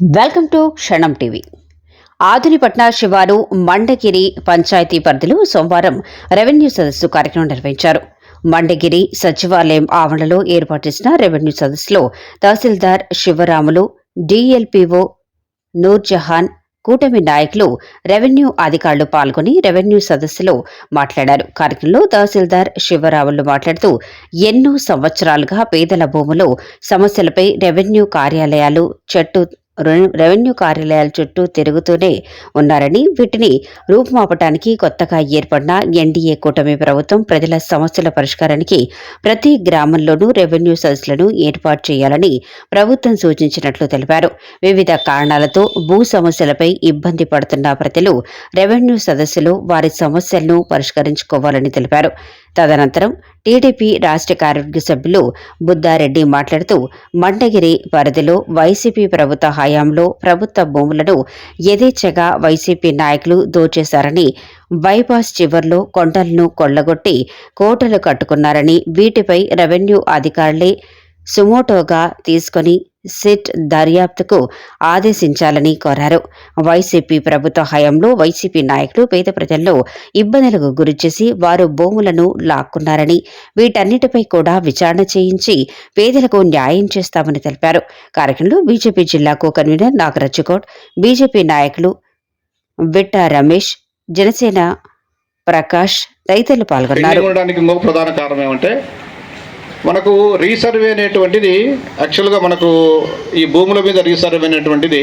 Welcome to Kshanam TV. ఆధునిపట్న శివారు మండగిరి పంచాయతీ పరిధిలో సోమవారం రెవెన్యూ సదస్సు కార్యక్రమం నిర్వహించారు. మండగిరి సచివాలయం ఆవరణలో ఏర్పాటు చేసిన రెవెన్యూ సదస్సులో తహసీల్దార్ శివరాములు డిఎల్పిఓ నూర్జహాన్ కూటమి నాయకులు రెవెన్యూ అధికారులు పాల్గొని రెవెన్యూ సదస్సులో మాట్లాడారు. కార్యక్రమంలో తహసీల్దార్ శివరాములు మాట్లాడుతూ ఎన్నో సంవత్సరాలుగా పేదల భూములు సమస్యలపై రెవెన్యూ కార్యాలయాలు చెట్టు రెవెన్యూ కార్యాలయాల చుట్టూ తిరుగుతూనే ఉన్నారని వీటిని రూపుమాపటానికి కొత్తగా ఏర్పడిన ఎన్డీఏ కూటమి ప్రభుత్వం ప్రజల సమస్యల పరిష్కారానికి ప్రతి గ్రామంలోనూ రెవెన్యూ సదస్సులను ఏర్పాటు చేయాలని ప్రభుత్వం సూచించినట్లు తెలిపారు. వివిధ కారణాలతో భూ సమస్యలపై ఇబ్బంది పడుతున్న ప్రజలు రెవెన్యూ సదస్సులో వారి సమస్యలను పరిష్కరించుకోవాలని తెలిపారు. తదనంతరం టీడీపీ రాష్ట్ర కార్యవర్గ సభ్యులు బుద్దారెడ్డి మాట్లాడుతూ మండగిరి పరిధిలో వైసీపీ ప్రభుత్వ హయాంలో ప్రభుత్వ భూములను యథేచ్ఛగా వైసీపీ నాయకులు దోచేశారని బైపాస్ చివర్లో కొండలను కొల్లగొట్టి కోటలు కట్టుకున్నారని వీటిపై రెవెన్యూ అధికారులే సుమోటోగా తీసుకొని సిట్ దర్యాప్తుకు ఆదేశించాలని కోరారు. వైసీపీ ప్రభుత్వ హయాంలో వైసీపీ నాయకులు పేద ప్రజల్లో ఇబ్బందులకు గురిచేసి వారు భూములను లాక్కున్నారని వీటన్నిటిపై కూడా విచారణ చేయించి పేదలకు న్యాయం చేస్తామని తెలిపారు. కార్యక్రమంలో బీజేపీ జిల్లా కో కన్వీనర్ నాగరాజుగౌడ్ బీజేపీ నాయకులు విట్ట రమేష్ జనసేన ప్రకాష్ తదితరులు పాల్గొన్నారు. ప్రధాన కారణం ఏమంటే మనకు రీసర్వే అనేటువంటిది యాక్చువల్గా మనకు ఈ భూముల మీద రీసర్వే అనేటువంటిది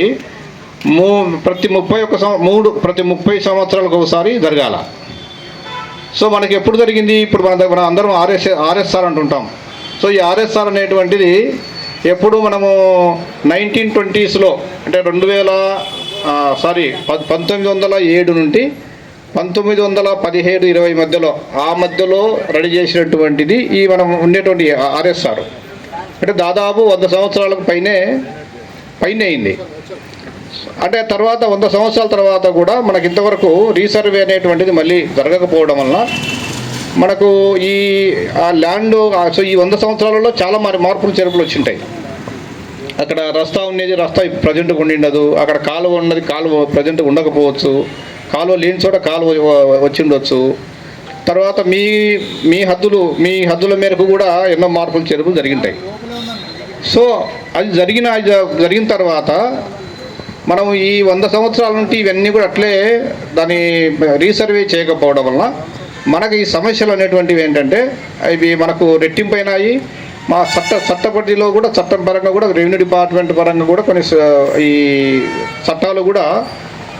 మూ ప్రతి ముప్పై ఒక మూడు ప్రతి ముప్పై సంవత్సరాలకు ఒకసారి జరగాల. సో మనకి ఎప్పుడు జరిగింది? ఇప్పుడు మన దగ్గర అందరం ఆర్ఎస్ ఆర్ఎస్ఆర్ అంటుంటాం. సో ఈ ఆర్ఎస్ఆర్ అనేటువంటిది ఎప్పుడు మనము నైన్టీన్ ట్వంటీస్లో అంటే రెండు వేల సారీ పంతొమ్మిది వందల ఏడు నుండి పంతొమ్మిది వందల పదిహేడు ఇరవై మధ్యలో ఆ మధ్యలో రెడీ చేసినటువంటిది ఈ మనం ఉండేటువంటి ఆర్ఎస్ఆర్ అంటే దాదాపు వంద సంవత్సరాలకు పైనే పైన అయింది. అంటే తర్వాత వంద సంవత్సరాల తర్వాత కూడా మనకి ఇంతవరకు రీసర్వే అనేటువంటిది మళ్ళీ జరగకపోవడం వలన మనకు ఈ ఆ ల్యాండ్ సో ఈ వంద సంవత్సరాలలో చాలా మరి మార్పులు చేర్పులు వచ్చింటాయి. అక్కడ రస్తా ఉండేది రస్తా ప్రజెంట్గా ఉండిండదు అక్కడ కాలువ ఉన్నది కాలువ ప్రజెంట్గా ఉండకపోవచ్చు. కాలువ లేని చోట కాలువ వచ్చిండొచ్చు తర్వాత మీ మీ హద్దులు మీ హద్దుల మేరకు కూడా ఎన్నో మార్పులు చేర్పులు జరిగింటాయి. సో అది జరిగిన జరిగిన తర్వాత మనం ఈ వంద సంవత్సరాల నుండి ఇవన్నీ కూడా అట్లే దాన్ని రీసర్వే చేయకపోవడం వలన మనకు ఈ సమస్యలు అనేటువంటివి ఏంటంటే అవి మనకు రెట్టింపైనాయి. మా చట్ట చట్టపటిలో కూడా చట్టం పరంగా కూడా రెవెన్యూ డిపార్ట్మెంట్ పరంగా కూడా కొన్ని ఈ చట్టాలు కూడా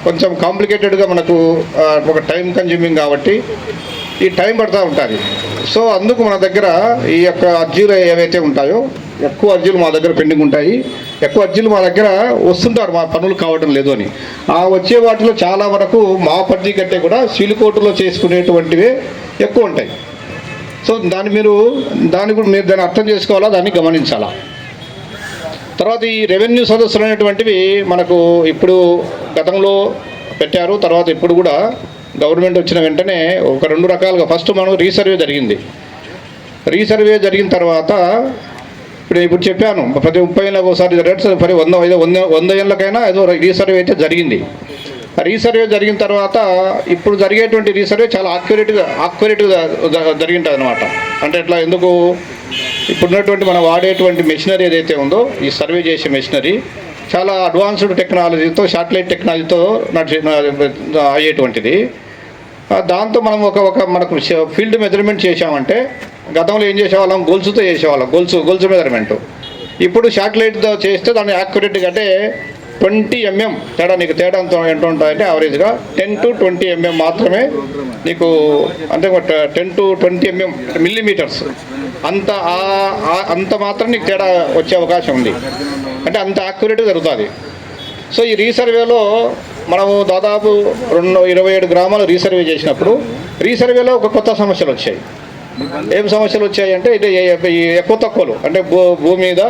కొంచెం కాంప్లికేటెడ్గా మనకు ఒక టైం కన్జ్యూమింగ్ కాబట్టి ఈ టైం పడుతూ ఉంటుంది. సో అందుకు మన దగ్గర ఈ యొక్క అర్జీలు ఏవైతే ఉంటాయో ఎక్కువ అర్జీలు మా దగ్గర పెండింగ్ ఉంటాయి. ఎక్కువ అర్జీలు మా దగ్గర వస్తుంటారు మా పనులు కావడం లేదు అని. ఆ వచ్చే వాటిలో చాలా వరకు మా పరిధి కంటే కూడా సిలికోటులో చేసుకునేటువంటివే ఎక్కువ ఉంటాయి. సో దాన్ని మీరు దాన్ని కూడా మీరు దాన్ని అర్థం చేసుకోవాలా? దాన్ని గమనించాలా? తర్వాత ఈ రెవెన్యూ సదస్సులు అనేటువంటివి మనకు ఇప్పుడు గతంలో పెట్టారు తర్వాత ఇప్పుడు కూడా గవర్నమెంట్ వచ్చిన వెంటనే ఒక రెండు రకాలుగా ఫస్ట్ మనం రీసర్వే జరిగింది. రీసర్వే జరిగిన తర్వాత ఇప్పుడు ఇప్పుడు చెప్పాను ప్రతి ముప్పై ఏళ్ళకి ఒకసారి జరగదు ప్రతి వంద ఐదు వంద వంద ఏళ్ళకైనా ఏదో రీసర్వే అయితే జరిగింది. రీసర్వే జరిగిన తర్వాత ఇప్పుడు జరిగేటువంటి రీసర్వే చాలా ఆక్యురేట్గా ఆక్యురేట్గా జరిగింటుంది అనమాట అంటే ఇట్లా ఎందుకు? ఇప్పుడున్నటువంటి మనం వాడేటువంటి మెషినరీ ఏదైతే ఉందో ఈ సర్వే చేసే మెషినరీ చాలా అడ్వాన్స్డ్ టెక్నాలజీతో శాటిలైట్ టెక్నాలజీతో నడిచే అయ్యేటువంటిది. దాంతో మనం ఒక ఒక మనకు ఫీల్డ్ మెజర్మెంట్ చేసామంటే గతంలో ఏం చేసేవాళ్ళం? గొలుసుతో చేసేవాళ్ళం. గొలుసు గొలుసు మెజర్మెంట్ ఇప్పుడు శాటిలైట్తో చేస్తే దాన్ని యాక్యురేట్గా అంటే ట్వంటీ ఎంఎం తేడా నీకు తేడా ఎంత ఎంత ఉంటాయంటే యావరేజ్గా టెన్ టు ట్వంటీ ఎంఎం మాత్రమే నీకు అంటే ten to twenty MM millimetres అంత అంత మాత్రం నీకు తేడా వచ్చే అవకాశం ఉంది. అంటే అంత యాక్యురేట్గా జరుగుతుంది. సో ఈ రీసర్వేలో మనము దాదాపు రెండు ఇరవై ఏడు గ్రామాలు రీసర్వే చేసినప్పుడు రీసర్వేలో ఒక కొత్త సమస్యలు వచ్చాయి. ఏం సమస్యలు వచ్చాయి అంటే ఇది ఎక్కువ తక్కువలు. అంటే భూ భూమి మీద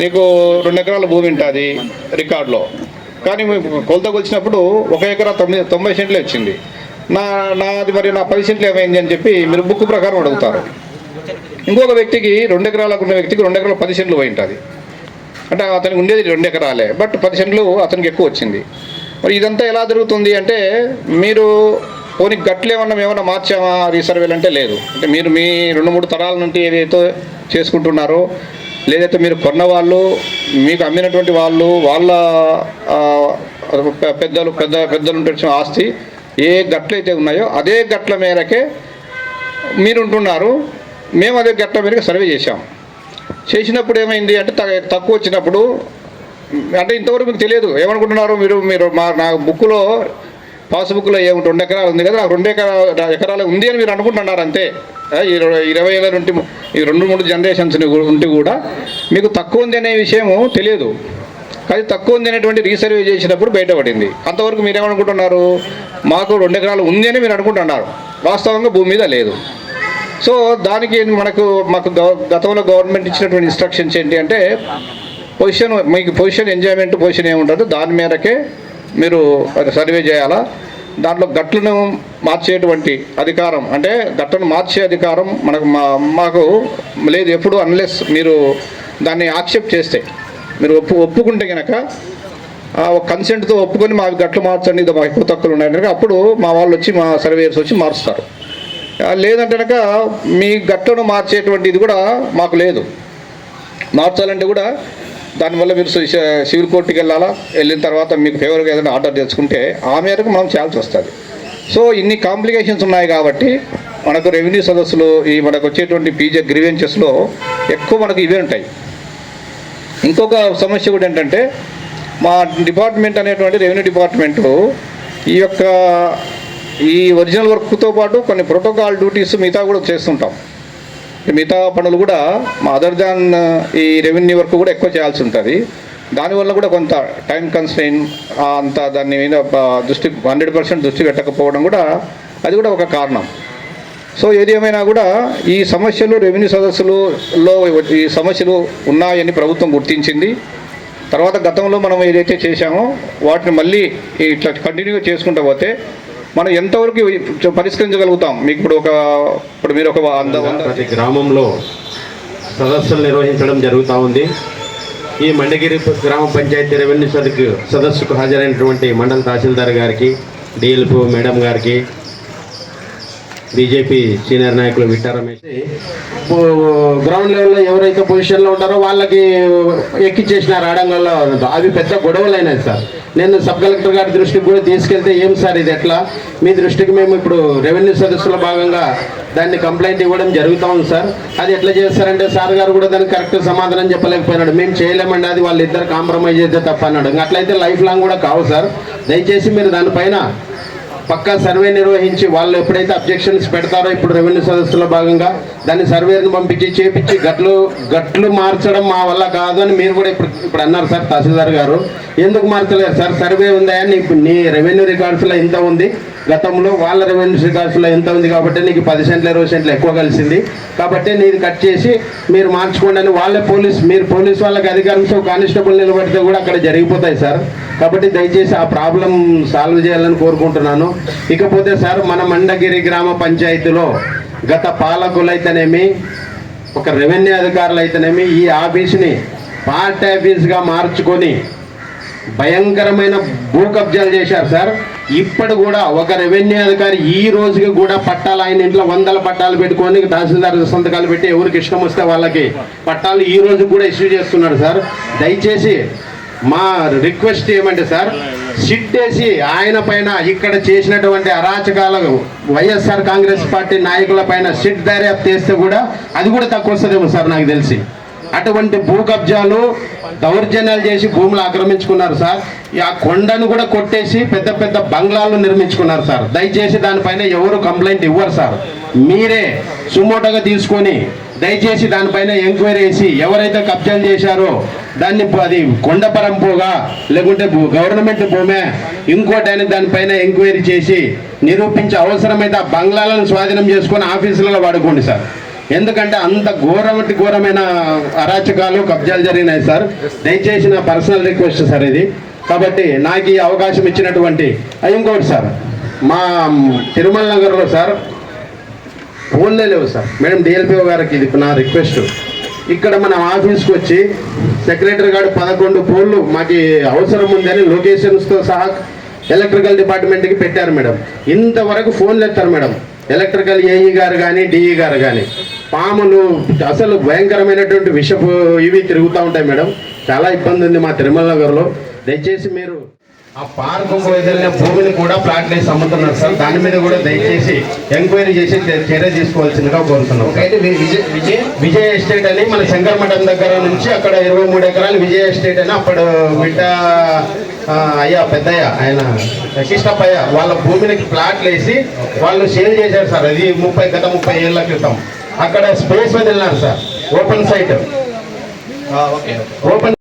నీకు రెండు ఎకరాల భూమి ఉంటుంది రికార్డులో. కానీ కొలత కొలిచినప్పుడు ఒక ఎకరా తొమ్మిది తొంభై సెంట్లే వచ్చింది. నా నాది మరి నా పది సెంట్లు ఏమైంది అని చెప్పి మీరు బుక్ ప్రకారం అడుగుతారు. ఇంకొక వ్యక్తికి రెండు ఎకరాలకు ఉన్న వ్యక్తికి రెండు ఎకరాల పది సెంట్లు పోయి ఉంటుంది. అంటే అతనికి ఉండేది రెండు ఎకరాలే బట్ పది సెంట్లు అతనికి ఎక్కువ వచ్చింది. మరి ఇదంతా ఎలా జరుగుతుంది అంటే మీరు పోనీ గట్లు ఏమన్నా ఏమన్నా మార్చామా రీసర్వేలు అంటే లేదు. అంటే మీరు మీ రెండు మూడు తరాల నుండి ఏదైతే చేసుకుంటున్నారో లేదైతే మీరు కొన్న వాళ్ళు మీకు అమ్మినటువంటి వాళ్ళు వాళ్ళ పెద్దలు పెద్ద పెద్దలు వచ్చిన ఆస్తి ఏ గట్లయితే ఉన్నాయో అదే గట్ల మేరకే మీరు ఉంటున్నారు మేము అదే గట్ల మేరకు సర్వే చేశాం. చేసినప్పుడు ఏమైంది అంటే తక్కువ వచ్చినప్పుడు అంటే ఇంతవరకు మీకు తెలియదు. ఏమనుకుంటున్నారు మీరు మీరు మా నా బుక్లో పాస్బుక్లో ఏమిటి రెండు ఎకరాలు ఉంది కదా రెండు ఎకరా ఎకరాలు ఉంది అని మీరు అనుకుంటున్నారు అంతే. ఇరవై ఇరవై ఏళ్ళ నుండి ఈ రెండు మూడు జనరేషన్స్ ఉంటే కూడా మీకు తక్కువ ఉంది అనే విషయము తెలియదు. కానీ తక్కువ ఉంది అనేటువంటి రీసర్వే చేసినప్పుడు బయటపడింది. అంతవరకు మీరు ఏమనుకుంటున్నారు మాకు రెండు ఎకరాలు ఉంది అని మీరు అనుకుంటున్నారు. వాస్తవంగా భూమి మీద లేదు. సో దానికి మనకు మాకు గతంలో గవర్నమెంట్ ఇచ్చినటువంటి ఇన్స్ట్రక్షన్స్ ఏంటి అంటే పొజిషన్ మీకు పొజిషన్ ఎంజాయ్మెంట్ పొజిషన్ ఏముంటుందో? దాని మేరకే మీరు అది సర్వే చేయాలా? దాంట్లో గట్లను మార్చేటువంటి అధికారం అంటే గట్లను మార్చే అధికారం మనకు మా మాకు లేదు ఎప్పుడు అన్లెస్ మీరు దాన్ని యాక్సెప్ట్ చేస్తే. మీరు ఒప్పు ఒప్పుకుంటే కనుక కన్సెంట్తో ఒప్పుకొని మా గట్లు మార్చండి ఇది మా ఎక్కువ తక్కువలు ఉన్నాయి అప్పుడు మా వాళ్ళు వచ్చి మా సర్వేయర్స్ వచ్చి మారుస్తారు. లేదంటే కనుక మీ గట్లను మార్చేటువంటి ఇది కూడా మాకు లేదు. మార్చాలంటే కూడా దానివల్ల మీరు సివిల్ కోర్టుకి వెళ్ళాలా? వెళ్ళిన తర్వాత మీకు ఫేవర్గా ఏదైనా ఆర్డర్ తెచ్చుకుంటే ఆ మేరకు మనం చేయాల్సి వస్తుంది. సో ఇన్ని కాంప్లికేషన్స్ ఉన్నాయి కాబట్టి మనకు రెవెన్యూ సదస్సులు ఈ మనకు వచ్చేటువంటి పీజే గ్రీవెన్సెస్లో ఎక్కువ మనకు ఇవే ఉంటాయి. ఇంకొక సమస్య కూడా ఏంటంటే మా డిపార్ట్మెంట్ అనేటువంటి రెవెన్యూ డిపార్ట్మెంటు ఈ యొక్క ఈ ఒరిజినల్ వర్క్తో పాటు కొన్ని ప్రోటోకాల్ డ్యూటీస్ మిగతా కూడా చేస్తుంటాం. మిగతా పనులు కూడా మా అదర్ దాన్ ఈ రెవెన్యూ వర్క్ కూడా ఎక్కువ చేయాల్సి ఉంటుంది. దానివల్ల కూడా కొంత టైం కన్స్టైన్ అంత దాని మీద దృష్టి హండ్రెడ్ పర్సెంట్ దృష్టి పెట్టకపోవడం కూడా అది కూడా ఒక కారణం. సో ఏది ఏమైనా కూడా ఈ సమస్యలు రెవెన్యూ సదస్సులలో ఈ సమస్యలు ఉన్నాయని ప్రభుత్వం గుర్తించింది. తర్వాత గతంలో మనం ఏదైతే చేశామో వాటిని మళ్ళీ ఇట్లా కంటిన్యూగా చేసుకుంటూ పోతే మనం ఎంతవరకు పరిష్కరించగలుగుతాం? మీకు ఇప్పుడు ఒక ఇప్పుడు మీరు ఒక ప్రతి గ్రామంలో సదస్సులు నిర్వహించడం జరుగుతూ ఉంది. ఈ మండగిరి గ్రామ పంచాయతీ రెవెన్యూ సదస్సుకు హాజరైనటువంటి మండల తహసీల్దార్ గారికి డిఎల్పో మేడం గారికి బీజేపీ సీనియర్ నాయకులు విట్టా రమేష్. గ్రౌండ్ లెవెల్లో ఎవరైతే పొజిషన్లో ఉంటారో వాళ్ళకి ఎక్కిచ్చేసినారు ఆడంగల్లో. అవి పెద్ద గొడవలు అయినాయి సార్. నేను సబ్ కలెక్టర్ గారి దృష్టికి కూడా తీసుకెళ్తే ఏం సార్ ఇది ఎట్లా? మీ దృష్టికి మేము ఇప్పుడు రెవెన్యూ సదస్సులో భాగంగా దాన్ని కంప్లైంట్ ఇవ్వడం జరుగుతూ ఉంది సార్. అది ఎట్లా చేస్తారంటే సార్ గారు కూడా దానికి కరెక్ట్ సమాధానం చెప్పలేకపోయినాడు. మేము చేయలేమండి అది వాళ్ళిద్దరు కాంప్రమైజ్ అయితే తప్ప అన్నాడు. ఇంకా అట్లయితే లైఫ్ లాంగ్ కూడా కావు సార్. దయచేసి మీరు దానిపైన పక్కా సర్వే నిర్వహించి వాళ్ళు ఎప్పుడైతే అబ్జెక్షన్స్ పెడతారో ఇప్పుడు రెవెన్యూ సదస్సులో భాగంగా దాన్ని సర్వేని పంపించి చేపించి గట్లు గట్లు మార్చడం మా వల్ల కాదు అని మీరు కూడా ఇప్పుడు ఇప్పుడు అన్నారు సార్ తహసీల్దార్ గారు. ఎందుకు మార్చలేదు సార్? సర్వే ఉందా నీకు నీ రెవెన్యూ రికార్డ్స్లో ఎంత ఉంది. గతంలో వాళ్ళ రెవెన్యూ రికార్డ్స్లో ఎంత ఉంది కాబట్టి నీకు పది సెంట్లు ఇరవై సెంట్లు ఎక్కువ కలిసింది. కాబట్టి నీది కట్ చేసి మీరు మార్చుకోండి అని వాళ్ళే పోలీస్ మీరు పోలీస్ వాళ్ళకి అధికారంతో కానిస్టేబుల్ నిలబడితే కూడా అక్కడ జరిగిపోతాయి సార్. కాబట్టి దయచేసి ఆ ప్రాబ్లం సాల్వ్ చేయాలని కోరుకుంటున్నాను. ఇకపోతే సార్ మన మండగిరి గ్రామ పంచాయతీలో గత పాలకులైతేనేమి ఒక రెవెన్యూ అధికారులు అయితేనేమి ఈ ఆఫీస్ని పార్ట్ ఆఫీస్గా మార్చుకొని భయంకరమైన భూ కబ్జాలు చేశారు సార్. ఇప్పుడు కూడా ఒక రెవెన్యూ అధికారి ఈ రోజుకి కూడా పట్టాలు ఆయన ఇంట్లో వందల పట్టాలు పెట్టుకొని తహసీల్దార్ సంతకాలు పెట్టి ఎవరికి ఇష్టం వస్తే వాళ్ళకి పట్టాలు ఈ రోజు కూడా ఇష్యూ చేస్తున్నాడు సార్. దయచేసి మా రిక్వెస్ట్ ఏమంటే సార్ సిట్ వేసి ఆయన పైన ఇక్కడ చేసినటువంటి అరాచకాలకు వైఎస్ఆర్ కాంగ్రెస్ పార్టీ నాయకుల పైన సిట్ దర్యాప్తు చేస్తే కూడా అది కూడా తక్కువ వస్తుందేమో సార్ నాకు తెలిసి. అటువంటి భూ కబ్జాలు దౌర్జన్యాలు చేసి భూములు ఆక్రమించుకున్నారు సార్. ఆ కొండను కూడా కొట్టేసి పెద్ద పెద్ద బంగ్లాలు నిర్మించుకున్నారు సార్. దయచేసి దానిపైన ఎవరు కంప్లైంట్ ఇవ్వరు సార్. మీరే సుమోటోగా తీసుకొని దయచేసి దానిపైన ఎంక్వైరీ చేసి ఎవరైతే కబ్జాలు చేశారో దాన్ని అది కొండ పరంపుగా లేకుంటే గవర్నమెంట్ భూమే ఇంకోటైనా దానిపైన ఎంక్వైరీ చేసి నిరూపించే అవసరమైతే ఆ బంగ్లాలను స్వాధీనం చేసుకొని ఆఫీసులలో వాడుకోండి సార్. ఎందుకంటే అంత ఘోరమటి ఘోరమైన అరాచకాలు కబ్జాలు జరిగినాయి సార్. దయచేసి నా పర్సనల్ రిక్వెస్ట్ సార్ ఇది. కాబట్టి నాకు ఈ అవకాశం ఇచ్చినటువంటి ఇంకోటి సార్ మా తిరుమల నగర్లో సార్ ఫోన్లే లేవు సార్. మేడం డిఎల్పిఓ గారికి ఇది నా రిక్వెస్ట్ ఇక్కడ మన ఆఫీస్కి వచ్చి సెక్రటరీ గారు పదకొండు ఫోన్లు మాకు అవసరం ఉందని లొకేషన్స్తో సహా ఎలక్ట్రికల్ డిపార్ట్మెంట్కి పెట్టారు మేడం. ఇంతవరకు ఫోన్లు ఎత్తారు మేడం. ఎలక్ట్రికల్ ఏఈ గారు కానీ డిఈ గారు కానీ పాములు అసలు భయంకరమైనటువంటి విషపు ఇవి తిరుగుతూ ఉంటాయి మేడం. చాలా ఇబ్బంది ఉంది మా తిరుమల నగర్లో. దయచేసి మీరు ఆ పార్కు వదిలిన భూమిని కూడా ప్లాట్ వేసి అమ్ముతున్నారు సార్. దాని మీద కూడా దయచేసి ఎంక్వైరీ చేసి చర్య తీసుకోవాల్సిందిగా కోరుతున్నాం. విజయ్ విజయ? ఎస్టేట్ అని మన శంకర్ మఠం దగ్గర నుంచి అక్కడ ఇరవై మూడు ఎకరాలు విజయ ఎస్టేట్ అని అప్పుడు బిడ్డ అయ్యా పెద్దయ్య ఆయన కృష్ణప్పయ్య వాళ్ళ భూమిని ప్లాట్లు వేసి వాళ్ళు సేల్ చేశారు సార్. అది ముప్పై గత ముప్పై ఏళ్ళ క్రితం. అక్కడ space వదిలినారు sir. Open site. Okay. Open